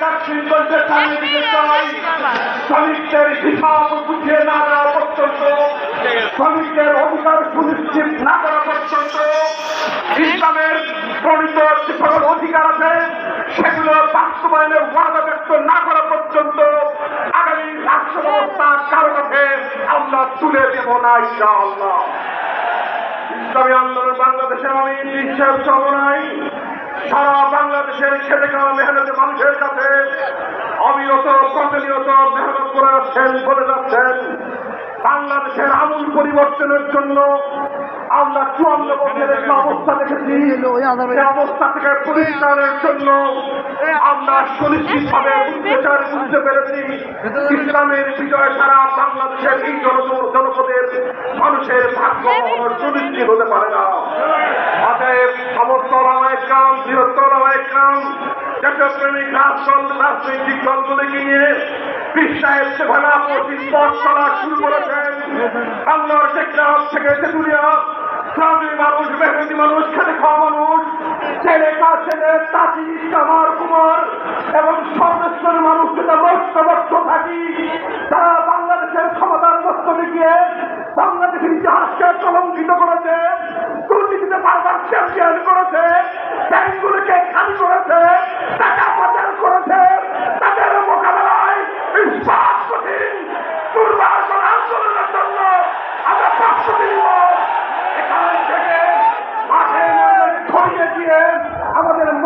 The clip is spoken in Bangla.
চাকরি করতে দিতে চাই শ্রমিকদের হিসাব বুঝিয়ে না দেওয়া পর্যন্ত শ্রমিকদের অধিকার সুনিশ্চিত না করা পর্যন্ত ইসলামের প্রণীত যে সকল অধিকার আছে সেগুলো বাস্তবায়নের ওয়াদা ব্যক্ত না করা পর্যন্ত আগামী রাষ্ট্র ব্যবস্থা কারও কাছে আমরা তুলে দেব না ইনশাআল্লাহ। ইসলামী আন্দোলন বাংলাদেশের আমি বিশ্বাস সর্বনাই সারা বাংলাদেশের খেটে খাওয়া মেহনতের মানুষের কাছে অবিরত প্রতিনিয়ত মেহনত করে যাচ্ছেন বলে যাচ্ছেন। বাংলাদেশের আমূল পরিবর্তনের জন্য আমরা চুয়ান্ন বছরের যে অবস্থা দেখেছি। সে অবস্থা থেকে পরিত্রাণের জন্য আমরা সুনিশ্চিতভাবে উচ্চচার বুঝতে পেরেছি। ইসলামের বিজয় সারা বাংলাদেশের এই জনপদের মানুষের ভাগ্য সুনিশ্চিত হতে পারে না। রামায়িকাম বৃহত্তর রাষ্ট্র রাজনৈতিক দলগুলিকে নিয়ে? পঁচিশ চলা শুরু করেছেন। মানুষ মানুষ খেতে খাওয়া মানুষ। ছেলে কা ছেলে তাঁতি কামার কুমার এবং সর্বেশ্বর মানুষ যেটা থাকি। তারা বাংলাদেশের ক্ষমতার বস্তবে গিয়ে বাংলাদেশের করে por lá